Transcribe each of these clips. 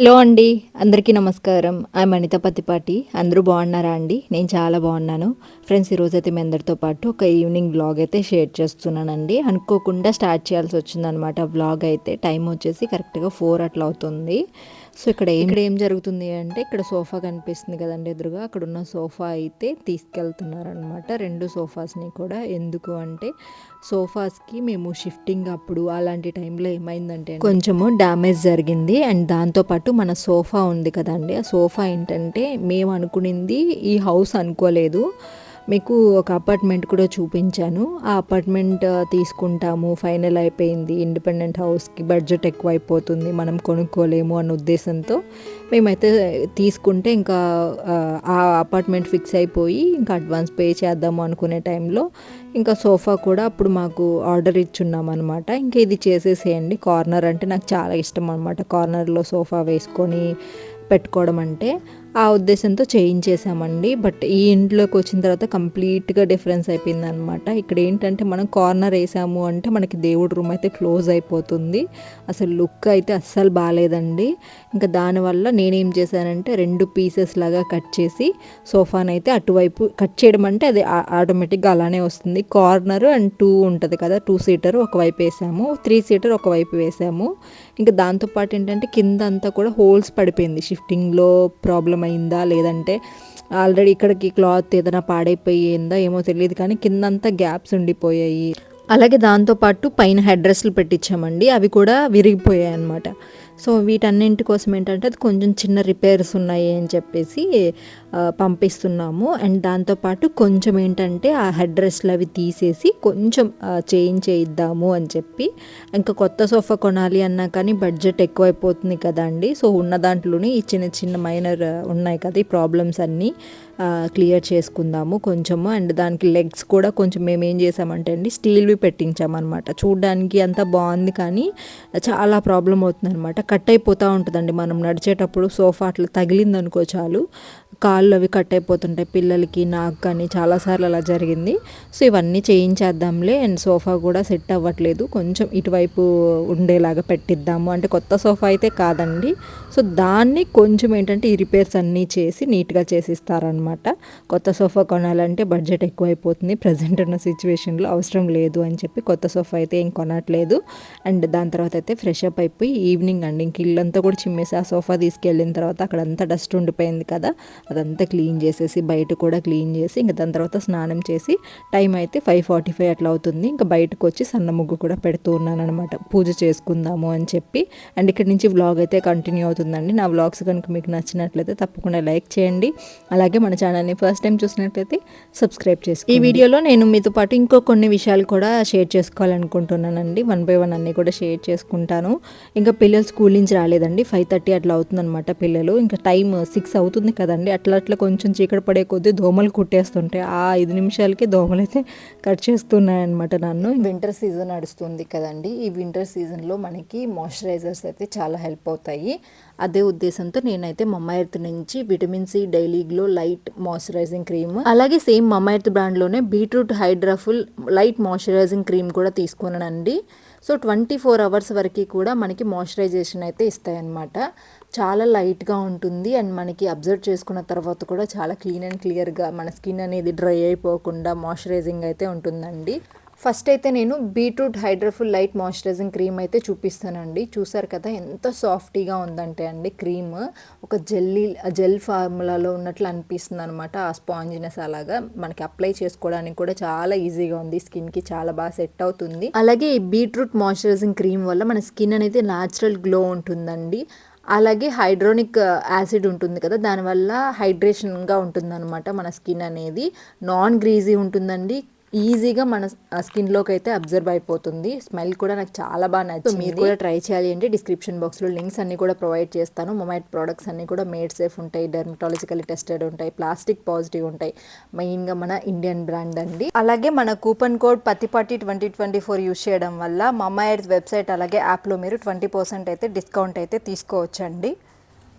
Hello అండి అందరికీ నమస్కారం. ఐఎమ్ అనిత పతిపాటి అందరూ బాగున్నారా అండి? నేను చాలా బాగున్నాను. ఫ్రెండ్స్ ఈరోజు అయితే మీ అందరితో పాటు ఒక ఈవినింగ్ బ్లాగ్ అయితే షేర్ చేస్తున్నానండి. అనుకోకుండా స్టార్ట్ చేయాల్సి వచ్చిందనమాట బ్లాగ్ అయితే టైం వచ్చేసి కరెక్ట్గా ఫోర్ అట్లా అవుతుంది. సో ఇక్కడ ఇక్కడ ఏం జరుగుతుంది అంటే ఇక్కడ సోఫా కనిపిస్తుంది కదండి ఎదురుగా. అక్కడ ఉన్న సోఫా అయితే తీసుకెళ్తున్నారనమాట రెండు సోఫాస్ని కూడా. ఎందుకు అంటే సోఫాస్కి మేము షిఫ్టింగ్ అప్పుడు అలాంటి టైంలో ఏమైందంటే కొంచెము డ్యామేజ్ జరిగింది. అండ్ దాంతోపాటు మన సోఫా ఉంది కదండి. ఆ సోఫా ఏంటంటే మేము అనుకునింది ఈ హౌస్ అనుకోలేదు. మీకు ఒక అపార్ట్మెంట్ కూడా చూపించాను. ఆ అపార్ట్మెంట్ తీసుకుంటాము. ఫైనల్ అయిపోయింది. ఇండిపెండెంట్ హౌస్కి బడ్జెట్ ఎక్కువ అయిపోతుంది మనం కొనుక్కోలేము అన్న ఉద్దేశంతో మేమైతే తీసుకుంటే ఇంకా ఆ, ఆ అపార్ట్మెంట్ ఫిక్స్ అయిపోయి ఇంకా అడ్వాన్స్ పే చేద్దాము అనుకునే టైంలో ఇంకా సోఫా కూడా అప్పుడు మాకు ఆర్డర్ ఇచ్చున్నాం అనమాట ఇంకా ఇది చేసేసేయండి. కార్నర్ అంటే నాకు చాలా ఇష్టం అనమాట కార్నర్లో సోఫా వేసుకొని పెట్టుకోవడం అంటే ఆ ఉద్దేశంతో చేయించేసామండి బట్ ఈ ఇంట్లోకి వచ్చిన తర్వాత కంప్లీట్గా డిఫరెన్స్ అయిపోయింది అనమాట ఇక్కడ ఏంటంటే మనం కార్నర్ వేసాము అంటే మనకి దేవుడి రూమ్ అయితే క్లోజ్ అయిపోతుంది. అసలు లుక్ అయితే అస్సలు బాగాలేదండి. ఇంకా దానివల్ల నేనేం చేశానంటే రెండు పీసెస్ లాగా కట్ చేసి సోఫానైతే అటువైపు కట్ చేయడం అంటే అది ఆటోమేటిక్గా అలానే వస్తుంది. కార్నర్ అండ్ టూ ఉంటుంది కదా టూ సీటర్ ఒకవైపు వేసాము త్రీ సీటర్ ఒకవైపు వేసాము. ఇంకా దాంతోపాటు ఏంటంటే కింద అంతా కూడా హోల్స్ పడిపోయింది. షిఫ్టింగ్లో ప్రాబ్లం అయిందా లేదంటే ఆల్రెడీ ఇక్కడికి క్లాత్ ఏదైనా పాడైపోయిందా ఏమో తెలియదు కానీ కిందంతా గ్యాప్స్ ఉండిపోయాయి. అలాగే దాంతోపాటు పైన హెడ్ డ్రెస్లు పెట్టించామండి. అవి కూడా విరిగిపోయాయి అనమాట సో వీటన్నింటి కోసం ఏంటంటే అది కొంచెం చిన్న రిపేర్స్ ఉన్నాయి అని చెప్పేసి పంపిస్తున్నాము. అండ్ దాంతోపాటు కొంచెం ఏంటంటే ఆ హెడ్ రెస్ట్లు అవి తీసేసి కొంచెం చేంజ్ చేయిద్దాము అని చెప్పి ఇంకా కొత్త సోఫా కొనాలి అన్నా కానీ బడ్జెట్ ఎక్కువైపోతుంది కదండి. సో ఉన్న దాంట్లోనే ఈ చిన్న చిన్న మైనర్ ఉన్నాయి కదా ఈ ప్రాబ్లమ్స్ అన్నీ. క్లియర్ చేసుకుందాము కొంచెము. అండ్ దానికి లెగ్స్ కూడా కొంచెం మేము ఏం చేసామంటే అండి స్టీల్వి పెట్టించామన్నమాట. చూడడానికి అంత బాగుంది కానీ చాలా ప్రాబ్లం అవుతుంది అనమాట కట్ అయిపోతూ ఉంటుందండి మనం నడిచేటప్పుడు. సోఫా అట్లా తగిలింది అనుకో చాలు. కాళ్ళు అవి కట్ అయిపోతుంటాయి పిల్లలకి నాకు కానీ చాలాసార్లు అలా జరిగింది. సో ఇవన్నీ చేయించేద్దాంలే. అండ్ సోఫా కూడా సెట్ అవ్వట్లేదు. కొంచెం ఇటువైపు ఉండేలాగా పెట్టిద్దాము. అంటే కొత్త సోఫా అయితే కాదండి. సో దాన్ని కొంచెం ఏంటంటే ఈ రిపేర్స్ అన్నీ చేసి నీట్గా చేసి అనమాట. కొత్త సోఫా కొనాలంటే బడ్జెట్ ఎక్కువైపోతుంది. ప్రజెంట్ ఉన్న సిచ్యువేషన్లో అవసరం లేదు అని చెప్పి కొత్త సోఫా అయితే ఏం కొనట్లేదు. అండ్ దాని తర్వాత అయితే ఫ్రెష్ అప్ అయిపోయి ఈవినింగ్ అండి. ఇంక ఇల్లంతా కూడా చిమ్మేసి ఆ సోఫా తీసుకెళ్ళిన తర్వాత అక్కడ అంతా డస్ట్ ఉండిపోయింది కదా. అదంతా క్లీన్ చేసేసి బయట కూడా క్లీన్ చేసి ఇంకా దాని తర్వాత స్నానం చేసి టైం అయితే ఫైవ్ ఫార్టీ ఫైవ్ అట్లా అవుతుంది. ఇంకా బయటకు వచ్చి సన్న ముగ్గు కూడా పెడుతూ ఉన్నాను అనమాట పూజ చేసుకుందాము అని చెప్పి. అండ్ ఇక్కడ నుంచి వ్లాగ్ అయితే కంటిన్యూ అవుతుందండి. నా వ్లాగ్స్ కనుక మీకు నచ్చినట్లయితే తప్పకుండా లైక్ చేయండి. అలాగే మన ఛానల్ని ఫస్ట్ టైం చూసినట్లయితే సబ్స్క్రైబ్ చేసి ఈ వీడియోలో నేను మీతో పాటు ఇంకో కొన్ని విషయాలు కూడా షేర్ చేసుకోవాలనుకుంటున్నానండి. వన్ బై వన్ అన్నీ కూడా షేర్ చేసుకుంటాను. ఇంకా పిల్లలు స్కూల్ నుంచి రాలేదండి. ఫైవ్ థర్టీ అట్లా అవుతుందన్నమాట పిల్లలు. ఇంకా టైం సిక్స్ అవుతుంది కదండి. అట్లా అట్లా కొంచెం చీకటి పడే కొద్దీ దోమలు కుట్టేస్తుంటాయి ఆ ఐదు నిమిషాలకి దోమలు అయితే కట్ చేస్తున్నాయి అనమాట నన్ను. వింటర్ సీజన్ నడుస్తుంది కదండి. ఈ వింటర్ సీజన్లో మనకి మాయిశ్చరైజర్స్ అయితే చాలా హెల్ప్ అవుతాయి. అదే ఉద్దేశంతో నేనైతే మమ్మ ఎర్త్ నుంచి vitamin C daily glow light moisturising cream అలాగే same Mamaearth బ్రాండ్లోనే beetroot hydrafull light moisturising cream కూడా తీసుకున్నానండి సో ట్వంటీ ఫోర్ అవర్స్ వరకు కూడా మనకి మాయిశ్చరైజేషన్ అయితే ఇస్తాయన్నమాట. చాలా లైట్గా ఉంటుంది అండ్ మనకి అబ్జర్వ్ చేసుకున్న తర్వాత కూడా చాలా క్లీన్ అండ్ క్లియర్గా మన స్కిన్ అనేది డ్రై అయిపోకుండా మాయిశ్చరైజింగ్ అయితే ఉంటుందండి. ఫస్ట్ అయితే నేను beetroot hydrafull light moisturising cream అయితే చూపిస్తానండి. చూసారు కదా ఎంత సాఫ్టీగా ఉందంటే అండి క్రీమ్. ఒక జెల్లీ జెల్ ఫార్ములాలో ఉన్నట్లు అనిపిస్తుంది అనమాట ఆ స్పాంజినెస్ అలాగా. మనకి అప్లై చేసుకోవడానికి కూడా చాలా ఈజీగా ఉంది. స్కిన్కి చాలా బాగా సెట్ అవుతుంది. అలాగే ఈ బీట్రూట్ మాయిశ్చరైజింగ్ క్రీమ్ వల్ల మన స్కిన్ అనేది న్యాచురల్ గ్లో ఉంటుందండి. అలాగే హైడ్రోనిక్ యాసిడ్ ఉంటుంది కదా దానివల్ల హైడ్రేషన్గా ఉంటుందన్నమాట మన స్కిన్ అనేది. నాన్ గ్రీజీ ఉంటుందండి. ఈజీగా మన స్కిన్లోకి అయితే అబ్జర్వ్ అయిపోతుంది. స్మెల్ కూడా నాకు చాలా బాగా నచ్చింది. మీరు కూడా ట్రై చేయాలి అంటే డిస్క్రిప్షన్ బాక్స్లో లింక్స్ అన్ని కూడా ప్రొవైడ్ చేస్తాను. మొమైట్ ప్రోడక్ట్స్ అన్ని కూడా మేడ్ సేఫ్ ఉంటాయి. డెర్మటాలజికల్ టెస్టెడ్ ఉంటాయి. ప్లాస్టిక్ పాజిటివ్ ఉంటాయి. మెయిన్గా మన ఇండియన్ బ్రాండ్ అండి. అలాగే మన coupon code Pattipati twenty twenty four use చేయడం వల్ల మమ్మ ఎర్త్ వెబ్సైట్ అలాగే యాప్లో మీరు ట్వంటీ పర్సెంట్ అయితే డిస్కౌంట్ అయితే తీసుకోవచ్చండి.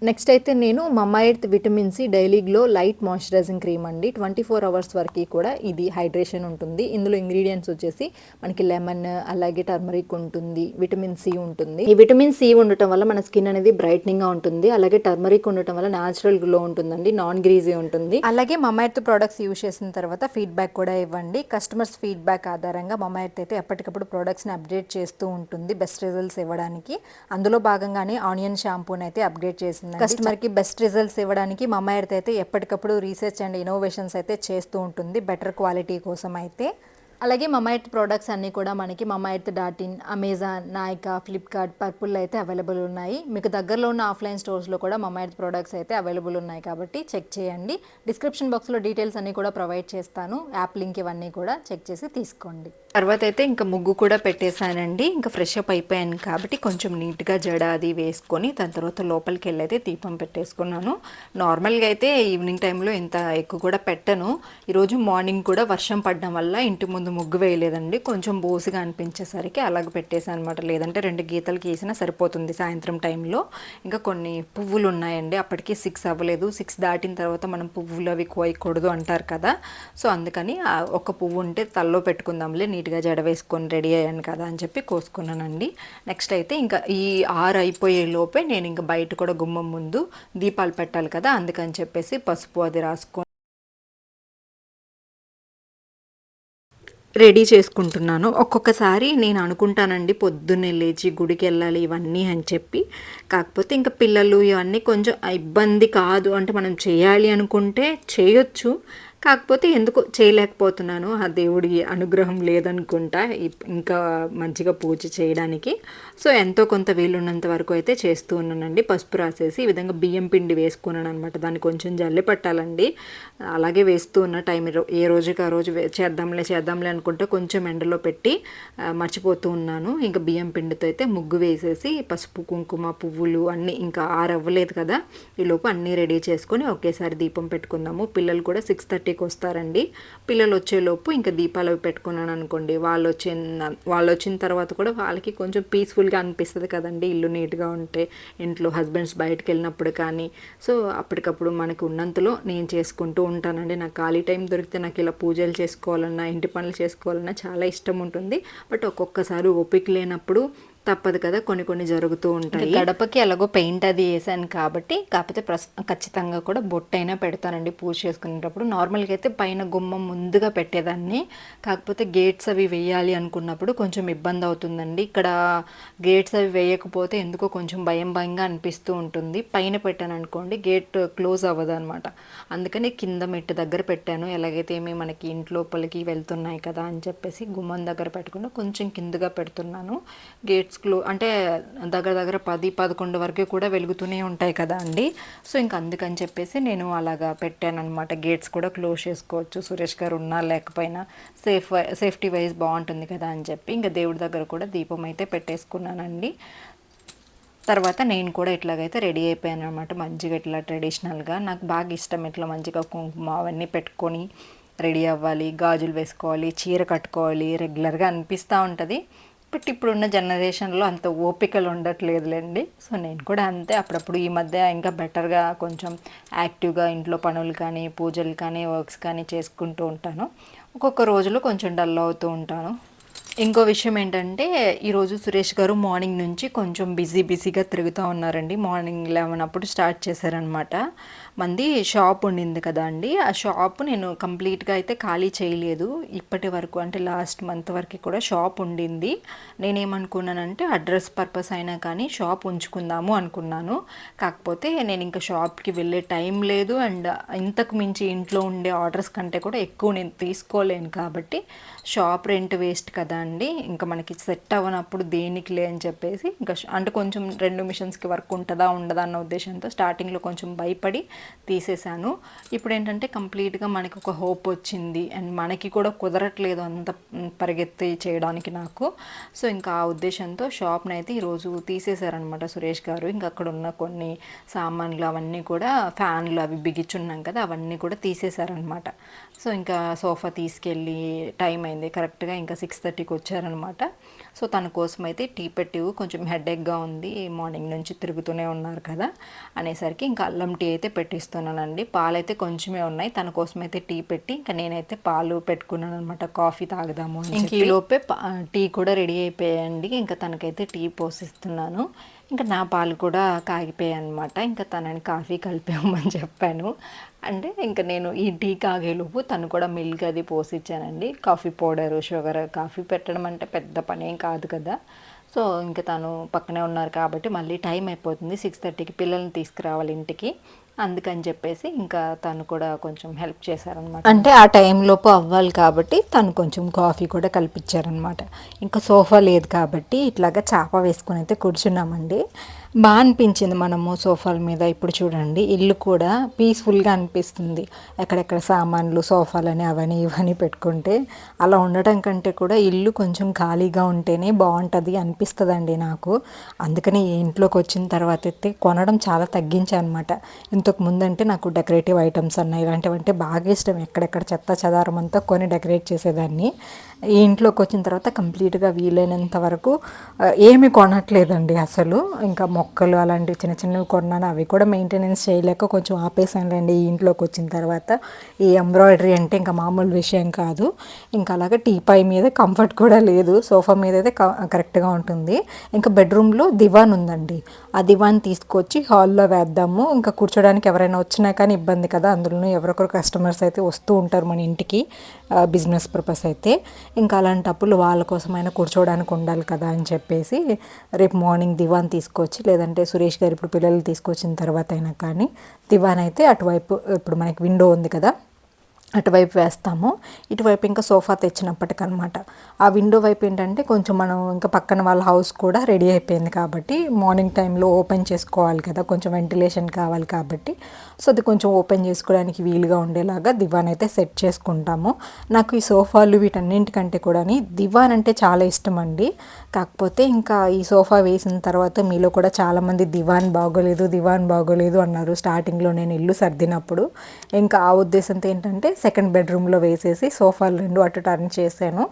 నెక్స్ట్ అయితే నేను Mamaearth vitamin C daily glow light moisturising cream అండి. ట్వంటీ ఫోర్ అవర్స్ వరకు కూడా ఇది హైడ్రేషన్ ఉంటుంది. ఇందులో ఇంగ్రీడియంట్స్ వచ్చేసి మనకి లెమన్ అలాగే టర్మరిక్ ఉంటుంది విటమిన్ సి ఉంటుంది. ఈ విటమిన్ సి ఉండటం వల్ల మన స్కిన్ అనేది బ్రైట్నింగ్గా ఉంటుంది. అలాగే టర్మరిక్ ఉండటం వల్ల న్యాచురల్ గ్లో ఉంటుందండి నాన్ గ్రీజీ ఉంటుంది. అలాగే మమ్మా ప్రోడక్ట్స్ ప్రొడక్ట్స్ యూజ్ చేసిన తర్వాత ఫీడ్బ్యాక్ కూడా ఇవ్వండి. కస్టమర్స్ ఫీడ్బ్యాక్ ఆధారంగా మమాఎర్త్ అయితే ఎప్పటికప్పుడు ప్రోడక్ట్స్ని అప్డేట్ చేస్తూ ఉంటుంది బెస్ట్ రిజల్ట్స్ ఇవ్వడానికి. అందులో భాగంగానే ఆనియన్ షాంపూని అయితే అప్డేట్ చేసింది. కస్టమర్కి బెస్ట్ రిజల్ట్స్ ఇవ్వడానికి మమ్మ ఎర్త్ అయితే ఎప్పటికప్పుడు రీసెర్చ్ అండ్ ఇన్నోవేషన్స్ అయితే చేస్తూ ఉంటుంది బెటర్ క్వాలిటీ కోసం అయితే. అలాగే మమైత్ ప్రోడక్ట్స్ అన్నీ కూడా మనకి Mumaith dot in Amazon Nykaa Flipkart Purplle అయితే అవైలబుల్ ఉన్నాయి. మీకు దగ్గరలో ఉన్న ఆఫ్లైన్ స్టోర్స్లో కూడా మమైత్ ప్రోడక్ట్స్ అయితే అవైలబుల్ ఉన్నాయి కాబట్టి చెక్ చేయండి. డిస్క్రిప్షన్ బాక్స్లో డీటెయిల్స్ అన్నీ కూడా ప్రొవైడ్ చేస్తాను. యాప్ లింక్ ఇవన్నీ కూడా చెక్ చేసి తీసుకోండి. తర్వాత అయితే ఇంకా ముగ్గు కూడా పెట్టేశానండి. ఇంకా ఫ్రెష్ అప్ అయిపోయాను కాబట్టి కొంచెం నీట్గా జడ అది వేసుకొని దాని తర్వాత లోపలికి వెళ్ళి అయితే దీపం పెట్టేసుకున్నాను. నార్మల్గా అయితే ఈవినింగ్ టైంలో ఇంత ఎక్కువ కూడా పెట్టను. ఈరోజు మార్నింగ్ కూడా వర్షం పడడం వల్ల ఇంటి ముందు ముగ్గు వేయలేదండి. కొంచెం బోసుగా అనిపించేసరికి అలాగ పెట్టేశాను అనమాట లేదంటే రెండు గీతలు గీసినా సరిపోతుంది సాయంత్రం టైంలో ఇంకా కొన్ని పువ్వులు ఉన్నాయండి. అప్పటికి సిక్స్ అవ్వలేదు. సిక్స్ దాటిన తర్వాత మనం పువ్వులు అవి కోయకూడదు అంటారు కదా. సో అందుకని ఒక పువ్వు ఉంటే తల్లో పెట్టుకుందాంలే నీట్గా జడ వేసుకొని రెడీ అయ్యాను కదా అని చెప్పి కోసుకున్నానండి. నెక్స్ట్ అయితే ఇంకా ఈ ఆరు అయిపోయే లోపే నేను ఇంకా బయట కూడా గుమ్మం ముందు దీపాలు పెట్టాలి కదా అందుకని చెప్పేసి పసుపు అది రాసుకొని రెడీ చేసుకుంటున్నాను. ఒక్కొక్కసారి నేను అనుకుంటానండి పొద్దున్నే లేచి గుడికి వెళ్ళాలి ఇవన్నీ అని చెప్పి. కాకపోతే ఇంకా పిల్లలు ఇవన్నీ కొంచెం ఇబ్బంది కాదు. అంటే మనం చేయాలి అనుకుంటే చేయొచ్చు. కాకపోతే ఎందుకు చేయలేకపోతున్నాను? ఆ దేవుడి అనుగ్రహం లేదనుకుంటా ఇంకా మంచిగా పూజ చేయడానికి. సో ఎంతో కొంత వీలున్నంత వరకు అయితే చేస్తూ ఉన్నానండి. పసుపు రాసేసి ఈ విధంగా బియ్యం పిండి వేసుకున్నాను అనమాట దాన్ని కొంచెం జల్లి పట్టాలండి. అలాగే వేస్తూ ఉన్న టైం ఏ రోజుకి ఆ రోజు చేద్దాంలే చేద్దాంలే అనుకుంటే కొంచెం ఎండలో పెట్టి మర్చిపోతూ ఉన్నాను. ఇంకా బియ్యం పిండితో అయితే ముగ్గు వేసేసి పసుపు కుంకుమ పువ్వులు అన్నీ ఇంకా ఆరవ్వలేదు కదా. ఈలోపు అన్నీ రెడీ చేసుకొని ఒకేసారి దీపం పెట్టుకుందాము. పిల్లలు కూడా సిక్స్ థర్టీ థర్టీకి వస్తారండి. పిల్లలు వచ్చేలోపు ఇంకా దీపాలు అవి పెట్టుకున్నాను అనుకోండి. వాళ్ళు వచ్చిన వాళ్ళు వచ్చిన తర్వాత కూడా వాళ్ళకి కొంచెం పీస్ఫుల్గా అనిపిస్తుంది కదండి. ఇల్లు నీట్గా ఉంటే ఇంట్లో హస్బెండ్స్ బయటకు వెళ్ళినప్పుడు కానీ. సో అప్పటికప్పుడు మనకు ఉన్నంతలో నేను చేసుకుంటూ ఉంటానండి. నాకు ఖాళీ టైం దొరికితే నాకు ఇలా పూజలు చేసుకోవాలన్నా ఇంటి పనులు చేసుకోవాలన్నా చాలా ఇష్టం ఉంటుంది. బట్ ఒక్కొక్కసారి ఓపిక లేనప్పుడు తప్పదు కదా కొన్ని కొన్ని జరుగుతూ ఉంటాయి. గడపకి ఎలాగో పెయింట్ అది వేసాను కాబట్టి కాకపోతే ప్రస్ ఖచ్చితంగా కూడా బొట్టైనా పెడతానండి పూజ చేసుకునేటప్పుడు. నార్మల్గా అయితే పైన గుమ్మం ముందుగా పెట్టేదాన్ని. కాకపోతే గేట్స్ అవి వేయాలి అనుకున్నప్పుడు కొంచెం ఇబ్బంది అవుతుందండి. ఇక్కడ గేట్స్ అవి వేయకపోతే ఎందుకో కొంచెం భయం భయంగా అనిపిస్తూ ఉంటుంది. పైన పెట్టాను అనుకోండి గేట్ క్లోజ్ అవ్వదు అనమాట అందుకని కింద మెట్టు దగ్గర పెట్టాను. ఎలాగైతే ఏమి మనకి ఇంట్లోపలికి వెళ్తున్నాయి కదా అని చెప్పేసి గుమ్మం దగ్గర పెట్టకుండా కొంచెం కిందగా పెడుతున్నాను. గేట్ క్లో అంటే దగ్గర దగ్గర పది పదకొండు వరకు కూడా వెలుగుతూనే ఉంటాయి కదా అండి. సో ఇంక అందుకని చెప్పేసి నేను అలాగా పెట్టాను అనమాట గేట్స్ కూడా క్లోజ్ చేసుకోవచ్చు. సురేష్ గారు ఉన్నా లేకపోయినా సేఫ్ సేఫ్టీ వైజ్ బాగుంటుంది కదా అని చెప్పి ఇంకా దేవుడి దగ్గర కూడా దీపం అయితే పెట్టేసుకున్నానండి. తర్వాత నేను కూడా ఇట్లాగైతే రెడీ అయిపోయాను అనమాట మంచిగా ఇట్లా ట్రెడిషనల్గా. నాకు బాగా ఇష్టం ఇట్లా మంచిగా కుంకుమ అవన్నీ పెట్టుకొని రెడీ అవ్వాలి. గాజులు వేసుకోవాలి చీర కట్టుకోవాలి. రెగ్యులర్గా అనిపిస్తూ ఉంటుంది. బట్ ఇప్పుడున్న జనరేషన్లో అంత ఓపికలు ఉండట్లేదులేండి. సో నేను కూడా అంతే. అప్పుడప్పుడు ఈ మధ్య ఇంకా బెటర్గా కొంచెం యాక్టివ్గా ఇంట్లో పనులు కానీ పూజలు కానీ వర్క్స్ కానీ చేసుకుంటూ ఉంటాను. ఒక్కొక్క రోజులో కొంచెం డల్ అవుతూ ఉంటాను. ఇంకో విషయం ఏంటంటే ఈరోజు సురేష్ గారు మార్నింగ్ నుంచి కొంచెం బిజీ బిజీగా తిరుగుతూ ఉన్నారండి. మార్నింగ్ లెవెన్ అప్పుడు స్టార్ట్ చేశారనమాట మంది షాప్ ఉండింది కదా అండి. ఆ షాప్ నేను కంప్లీట్గా అయితే ఖాళీ చేయలేదు. ఇప్పటి వరకు అంటే లాస్ట్ మంత్ వరకు కూడా షాప్ ఉండింది. నేనేమనుకున్నానంటే అడ్రస్ పర్పస్ అయినా కానీ షాప్ ఉంచుకుందాము అనుకున్నాను. కాకపోతే నేను ఇంకా షాప్కి వెళ్ళే టైం లేదు. అండ్ ఇంతకు మించి ఇంట్లో ఉండే ఆర్డర్స్ కంటే కూడా ఎక్కువ నేను తీసుకోలేను కాబట్టి షాప్ రెంట్ వేస్ట్ కదా అండి. ఇంకా మనకి సెట్ అవ్వనప్పుడు దేనికి లే అని చెప్పేసి ఇంకా అంటే కొంచెం రెండు మిషన్స్కి వర్క్ ఉంటుందా ఉండదా అన్న ఉద్దేశంతో స్టార్టింగ్లో కొంచెం భయపడి తీసేశాను. ఇప్పుడు ఏంటంటే కంప్లీట్గా మనకి ఒక హోప్ వచ్చింది. అండ్ మనకి కూడా కుదరట్లేదు అంత పరిగెత్తి చేయడానికి నాకు. సో ఇంకా ఆ ఉద్దేశంతో షాప్ని అయితే ఈరోజు తీసేశారనమాట సురేష్ గారు. ఇంకా అక్కడ ఉన్న కొన్ని సామాన్లు అవన్నీ కూడా ఫ్యాన్లు అవి బిగించున్నాం కదా అవన్నీ కూడా తీసేశారనమాట సో ఇంకా సోఫా తీసుకెళ్ళి టైం అయింది. కరెక్ట్గా ఇంకా సిక్స్ థర్టీకి వచ్చారనమాట. సో తన కోసం అయితే టీ పెట్టి కొంచెం హెడేక్గా ఉంది. మార్నింగ్ నుంచి తిరుగుతూనే ఉన్నారు కదా అనేసరికి ఇంకా అల్లం టీ అయితే పెట్టిస్తున్నానండి. పాలు అయితే కొంచెమే ఉన్నాయి. తన కోసం అయితే టీ పెట్టి ఇంకా నేనైతే పాలు పెట్టుకున్నాను అనమాట కాఫీ తాగుదాము ఇంక లోపే టీ కూడా రెడీ అయిపోయాయండి. ఇంకా తనకైతే టీ పోసిస్తున్నాను. ఇంకా నా పాలు కూడా కాగిపోయాయి అనమాట ఇంకా తనని కాఫీ కలిపామని చెప్పాను. అంటే ఇంకా నేను ఈ టీ కాగేలోపు తను కూడా మిల్క్ అది పోసిచ్చానండి. కాఫీ పౌడరు షుగర్ కాఫీ పెట్టడం అంటే పెద్ద పని ఏం కాదు కదా. సో ఇంకా తను పక్కనే ఉన్నారు కాబట్టి మళ్ళీ టైం అయిపోతుంది. సిక్స్ థర్టీకి పిల్లల్ని తీసుకురావాలి ఇంటికి. అందుకని చెప్పేసి ఇంకా తను కూడా కొంచెం హెల్ప్ చేశారనమాట. అంటే ఆ టైంలోపు అవ్వాలి కాబట్టి తను కొంచెం కాఫీ కూడా కల్పించారనమాట. ఇంకా సోఫా లేదు కాబట్టి ఇట్లాగా చాప వేసుకుని అయితే కూర్చున్నామండి. బాగా అనిపించింది మనము సోఫాల మీద. ఇప్పుడు చూడండి ఇల్లు కూడా పీస్ఫుల్గా అనిపిస్తుంది. ఎక్కడెక్కడ సామాన్లు సోఫాలని అవని ఇవని పెట్టుకుంటే అలా ఉండటం కంటే కూడా ఇల్లు కొంచెం ఖాళీగా ఉంటేనే బాగుంటుంది అనిపిస్తుందండి నాకు. అందుకని ఇంట్లోకి వచ్చిన తర్వాత అయితే కొనడం చాలా తగ్గించాను అనమాట ఇంతకు ముందంటే నాకు డెకరేటివ్ ఐటమ్స్ అన్న ఇలాంటివి అంటే బాగా ఇష్టం. ఎక్కడెక్కడ చెత్త చెదారం అంతా కొని డెకరేట్ చేసేదాన్ని. ఈ ఇంట్లోకి వచ్చిన తర్వాత కంప్లీట్గా వీలైనంత వరకు ఏమి కొనట్లేదండి అసలు. ఇంకా మొక్కలు అలాంటివి చిన్న చిన్నవి కొన్నాను అవి కూడా మెయింటెనెన్స్ చేయలేక కొంచెం ఆపేసానులేండి ఈ ఇంట్లోకి వచ్చిన తర్వాత. ఈ ఎంబ్రాయిడరీ అంటే ఇంకా మామూలు విషయం కాదు. ఇంకా అలాగే టీపై మీద కంఫర్ట్ కూడా లేదు. సోఫా మీద అయితే కరెక్ట్గా ఉంటుంది. ఇంకా బెడ్రూమ్లో దివాన్ ఉందండి. ఆ దివాన్ తీసుకొచ్చి హాల్లో వేద్దాము. ఇంకా కూర్చోడానికి ఎవరైనా వచ్చినా కానీ ఇబ్బంది కదా అందులో ఎవరొకరు కస్టమర్స్ అయితే వస్తూ ఉంటారు మన ఇంటికి బిజినెస్ పర్పస్ అయితే. ఇంకా అలాంటప్పుడు వాళ్ళ కోసమైనా కూర్చోవడానికి ఉండాలి కదా అని చెప్పేసి రేపు మార్నింగ్ దివాన్ తీసుకొచ్చి లేదంటే సురేష్ గారు ఇప్పుడు పిల్లలు తీసుకొచ్చిన తర్వాత అయినా కానీ దివాన్ అయితే అటువైపు ఇప్పుడు మనకి విండో ఉంది కదా. అటువైపు వేస్తాము. ఇటువైపు ఇంకా సోఫా తెచ్చినప్పటికనమాట. ఆ విండో వైపు ఏంటంటే కొంచెం మనం ఇంకా పక్కన వాళ్ళ హౌస్ కూడా రెడీ అయిపోయింది కాబట్టి మార్నింగ్ టైంలో ఓపెన్ చేసుకోవాలి కదా. కొంచెం వెంటిలేషన్ కావాలి కాబట్టి. సో అది కొంచెం ఓపెన్ చేసుకోవడానికి వీలుగా ఉండేలాగా దివాన్ అయితే సెట్ చేసుకుంటాము. నాకు ఈ సోఫాలు వీటన్నింటికంటే కూడా దివాన్ అంటే చాలా ఇష్టం అండి. కాకపోతే ఇంకా ఈ సోఫా వేసిన తర్వాత మీలో కూడా చాలామంది దివాన్ బాగోలేదు దివాన్ బాగోలేదు అన్నారు. స్టార్టింగ్లో నేను ఇల్లు సర్దినప్పుడు. ఇంకా ఆ ఉద్దేశంతో ఏంటంటే సెకండ్ బెడ్రూమ్లో వేసేసి సోఫాలు రెండు అటు టర్న్ చేశాను.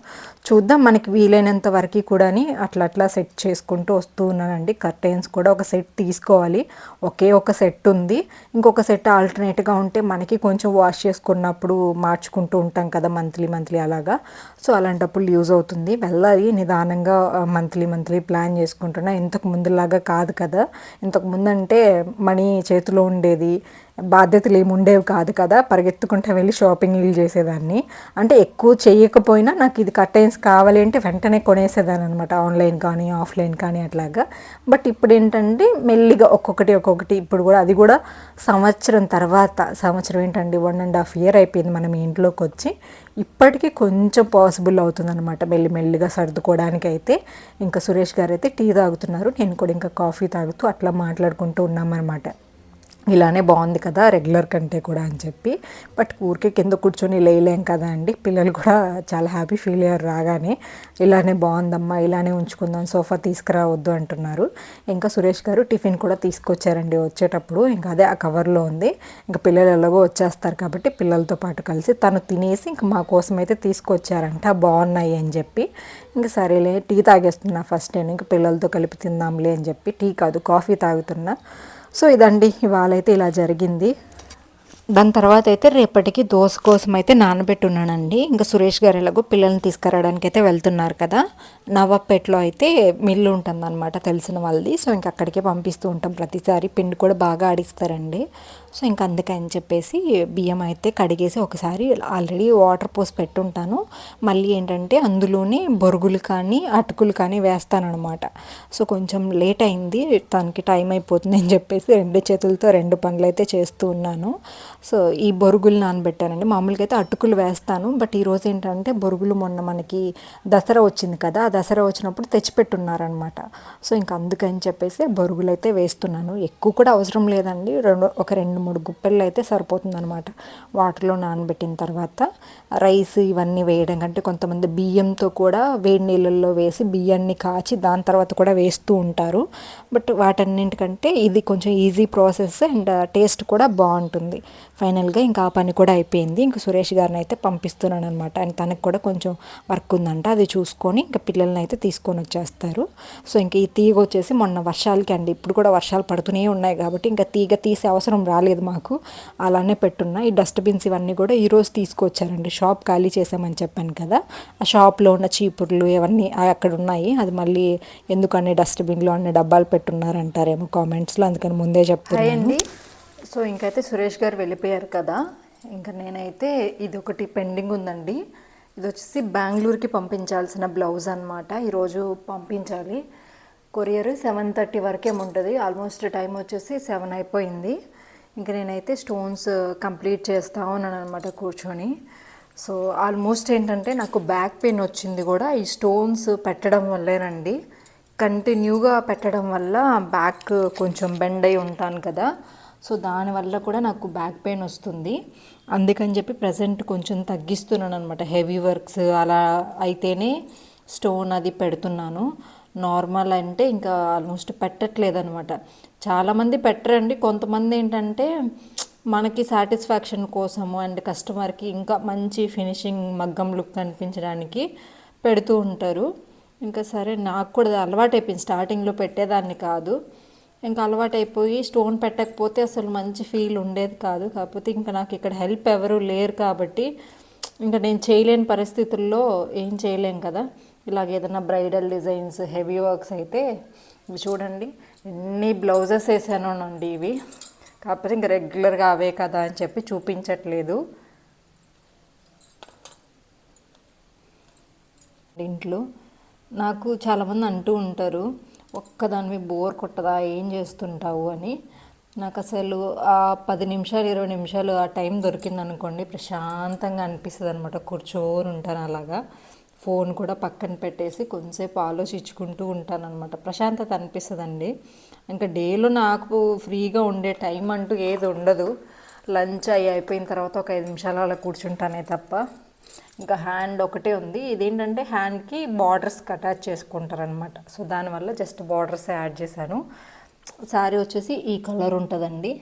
చూద్దాం మనకి వీలైనంత వరకు కూడా అట్లా అట్లా సెట్ చేసుకుంటూ వస్తూ ఉన్నానండి. కర్టెన్స్ కూడా ఒక సెట్ తీసుకోవాలి. ఒకే ఒక సెట్ ఉంది. ఇంకొక సెట్ ఆల్టర్నేట్గా ఉంటే మనకి కొంచెం వాష్ చేసుకున్నప్పుడు మార్చుకుంటూ ఉంటాం కదా మంత్లీ మంత్లీ అలాగా. సో అలాంటప్పుడు యూజ్ అవుతుంది. వెళ్ళాలి. నిదానంగా మంత్లీ మంత్లీ ప్లాన్ చేసుకుంటున్నా. ఇంతకు ముందులాగా కాదు కదా. ఇంతకు ముందంటే మనీ చేతిలో ఉండేది. బాధ్యతలు ఏమి ఉండేవి కాదు కదా. పరిగెత్తుకుంటూ వెళ్ళి షాపింగ్లు చేసేదాన్ని. అంటే ఎక్కువ చేయకపోయినా నాకు ఇది కర్టైన్స్ కావాలి అంటే వెంటనే కొనేసేదాన్ని అనమాట ఆన్లైన్ కానీ ఆఫ్లైన్ కానీ అట్లాగా. బట్ ఇప్పుడు ఏంటంటే మెల్లిగా ఒక్కొక్కటి ఒక్కొక్కటి. ఇప్పుడు కూడా అది కూడా సంవత్సరం తర్వాత సంవత్సరం ఏంటండి వన్ అండ్ హాఫ్ ఇయర్ అయిపోయింది మనం ఇంట్లోకి వచ్చి. ఇప్పటికీ కొంచెం పాసిబుల్ అవుతుంది అనమాట మెల్లి మెల్లిగా సర్దుకోవడానికి అయితే. ఇంకా సురేష్ గారు అయితే టీ తాగుతున్నారు. నేను కూడా ఇంకా కాఫీ తాగుతూ అట్లా మాట్లాడుకుంటూ ఉన్నామన్నమాట. ఇలానే బాగుంది కదా రెగ్యులర్ కంటే కూడా అని చెప్పి. బట్ ఊరికే కింద కూర్చొని లేయలేం కదా అండి. పిల్లలు కూడా చాలా హ్యాపీ ఫీల్ అయ్యారు రాగానే. ఇలానే బాగుందమ్మా ఇలానే ఉంచుకుందాం సోఫా తీసుకురావద్దు అంటున్నారు. ఇంకా సురేష్ గారు టిఫిన్ కూడా తీసుకొచ్చారండి వచ్చేటప్పుడు. ఇంకా అదే ఆ కవర్లో ఉంది. ఇంకా పిల్లలు ఎలాగో వచ్చేస్తారు కాబట్టి పిల్లలతో పాటు కలిసి తను తినేసి ఇంకా మా కోసం అయితే తీసుకొచ్చారంట బాగున్నాయి అని చెప్పి. ఇంకా సరేలే టీ తాగేస్తున్నా ఫస్ట్ నేను ఇంకా పిల్లలతో కలిపి తిందాంలే అని చెప్పి. టీ కాదు కాఫీ తాగుతున్నా. సో ఇదండి ఇవాళ అయితే ఇలా జరిగింది. దాని తర్వాత అయితే రేపటికి దోశ కోసం అయితే నానబెట్టున్నానండి ఇంకా సురేష్ గారు ఎలాగో పిల్లల్ని తీసుకురావడానికి అయితే వెళ్తున్నారు కదా. నవాపేటలో అయితే మిల్లు ఉంటుందన్నమాట తెలిసిన వాళ్ళది. సో ఇంక అక్కడికే పంపిస్తూ ఉంటాం ప్రతిసారి. పిండి కూడా బాగా ఆడిస్తారండి. సో ఇంక అందుకని చెప్పేసి బియ్యం అయితే కడిగేసి ఒకసారి ఆల్రెడీ వాటర్ పోసి పెట్టుంటాను. మళ్ళీ ఏంటంటే అందులోనే బొరుగులు కానీ అటుకులు కానీ వేస్తానమాట సో కొంచెం లేట్ అయింది తనకి టైం అయిపోతుంది అని చెప్పేసి రెండు చేతులతో రెండు పనులు అయితే చేస్తూ ఉన్నాను. సో ఈ బొరుగులు నానబెట్టానండి. మామూలుగా అయితే అటుకులు వేస్తాను. బట్ ఈరోజు ఏంటంటే బొరుగులు మొన్న మనకి దసరా వచ్చింది కదా ఆ దసరా వచ్చినప్పుడు తెచ్చిపెట్టున్నారనమాట సో ఇంక అందుకని చెప్పేసి బొరుగులు అయితే వేస్తున్నాను. ఎక్కువ కూడా అవసరం లేదండి. రెండు ఒక రెండు మూడు గుప్పెళ్ళు అయితే సరిపోతుందనమాట వాటర్లో నానబెట్టిన తర్వాత రైస్ ఇవన్నీ వేయడం కంటే కొంతమంది బియ్యంతో కూడా వేడి నీళ్ళల్లో వేసి బియ్యాన్ని కాచి దాని తర్వాత కూడా వేస్తూ ఉంటారు. బట్ వాటన్నింటికంటే ఇది కొంచెం ఈజీ ప్రాసెస్ అండ్ టేస్ట్ కూడా బాగుంటుంది. ఫైనల్గా ఇంకా ఆ పని కూడా అయిపోయింది. ఇంకా సురేష్ గారిని అయితే పంపిస్తున్నాను అనమాట అండ్ తనకు కూడా కొంచెం వర్క్ ఉందంట. అది చూసుకొని ఇంకా పిల్లల్ని అయితే తీసుకొని వచ్చేస్తారు. సో ఇంకా ఈ తీగ వచ్చేసి మొన్న వర్షాలకి అండి. ఇప్పుడు కూడా వర్షాలు పడుతూనే ఉన్నాయి కాబట్టి ఇంకా తీగ తీసే అవసరం రాలేదు మాకు. అలానే పెట్టున్నా. ఈ డస్ట్బిన్స్ ఇవన్నీ కూడా ఈరోజు తీసుకొచ్చారండి. షాప్ ఖాళీ చేసామని చెప్పాను కదా ఆ షాప్లో ఉన్న చీపుర్లు ఇవన్నీ అక్కడ ఉన్నాయి. అది మళ్ళీ ఎందుకని డస్ట్బిన్లో అన్ని డబ్బాలు పెట్టున్నారంటారేమో కామెంట్స్లో అందుకని ముందే చెప్తున్నాను. అండి. సో ఇంకైతే సురేష్ గారు వెళ్ళిపోయారు కదా ఇంకా నేనైతే ఇది ఒకటి పెండింగ్ ఉందండి. ఇది వచ్చేసి బెంగళూరుకి పంపించాల్సిన బ్లౌజ్ అనమాట ఈరోజు పంపించాలి. కొరియర్ సెవెన్ థర్టీ వరకే ఉంటుంది ఆల్మోస్ట్ టైం వచ్చేసి సెవెన్ అయిపోయింది. ఇంకా నేనైతే స్టోన్స్ కంప్లీట్ చేస్తా ఉన్నాను అనమాట కూర్చొని. సో ఆల్మోస్ట్ ఏంటంటే నాకు బ్యాక్ పెయిన్ వచ్చింది కూడా ఈ స్టోన్స్ పెట్టడం వల్లేనండి. కంటిన్యూగా పెట్టడం వల్ల బ్యాక్ కొంచెం బెండ్ అయి ఉంటాను కదా. సో దానివల్ల కూడా నాకు బ్యాక్ పెయిన్ వస్తుంది. అందుకని చెప్పి ప్రజెంట్ కొంచెం తగ్గిస్తున్నాను అనమాట హెవీ వర్క్స్ అలా అయితేనే స్టోన్ అది పెడుతున్నాను. నార్మల్ అంటే ఇంకా ఆల్మోస్ట్ పెట్టట్లేదు అనమాట చాలామంది పెట్టరండి. కొంతమంది ఏంటంటే మనకి సాటిస్ఫాక్షన్ కోసము అండ్ కస్టమర్కి ఇంకా మంచి ఫినిషింగ్ మగ్గం లుక్ కనిపించడానికి పెడుతూ ఉంటారు. ఇంకా సరే నాకు కూడా అలవాటు అయిపోయింది స్టార్టింగ్లో పెట్టేదాన్ని కాదు. ఇంకా అలవాటు అయిపోయి స్టోన్ పెట్టకపోతే అసలు మంచి ఫీల్ ఉండేది కాదు. కాకపోతే ఇంకా నాకు ఇక్కడ హెల్ప్ ఎవరు లేరు కాబట్టి ఇంకా నేను చేయలేని పరిస్థితుల్లో ఏం చేయలేం కదా. ఇలాగ ఏదైనా బ్రైడల్ డిజైన్స్ హెవీ వర్క్స్ అయితే ఇవి చూడండి. ఎన్ని బ్లౌజెస్ వేసానోనండి ఇవి. కాకపోతే ఇంకా రెగ్యులర్గా అవే కదా అని చెప్పి చూపించట్లేదు. ఇంట్లో నాకు చాలామంది అంటూ ఉంటారు ఒక్కదానివి బోర్ కొట్టదా ఏం చేస్తుంటావు? అని. నాకు అసలు ఆ పది నిమిషాలు ఇరవై నిమిషాలు ఆ టైం దొరికింది అనుకోండి ప్రశాంతంగా అనిపిస్తుంది అనమాట కూర్చోని ఉంటాను అలాగా. ఫోన్ కూడా పక్కన పెట్టేసి కొంచెంసేపు ఆలోచించుకుంటూ ఉంటానన్నమాట. ప్రశాంతత అనిపిస్తుందండి. ఇంకా డేలో నాకు ఫ్రీగా ఉండే టైం అంటూ ఏది ఉండదు. లంచ్ అయ్యి అయిపోయిన తర్వాత ఒక ఐదు నిమిషాలు అలా కూర్చుంటానే తప్ప. ఇంకా హ్యాండ్ ఒకటే ఉంది. ఇదేంటంటే హ్యాండ్కి బార్డర్స్ అటాచ్ చేసుకుంటారనమాట సో దానివల్ల జస్ట్ బార్డర్స్ యాడ్ చేశాను. శారీ వచ్చేసి ఈ కలర్ ఉంటుందండి.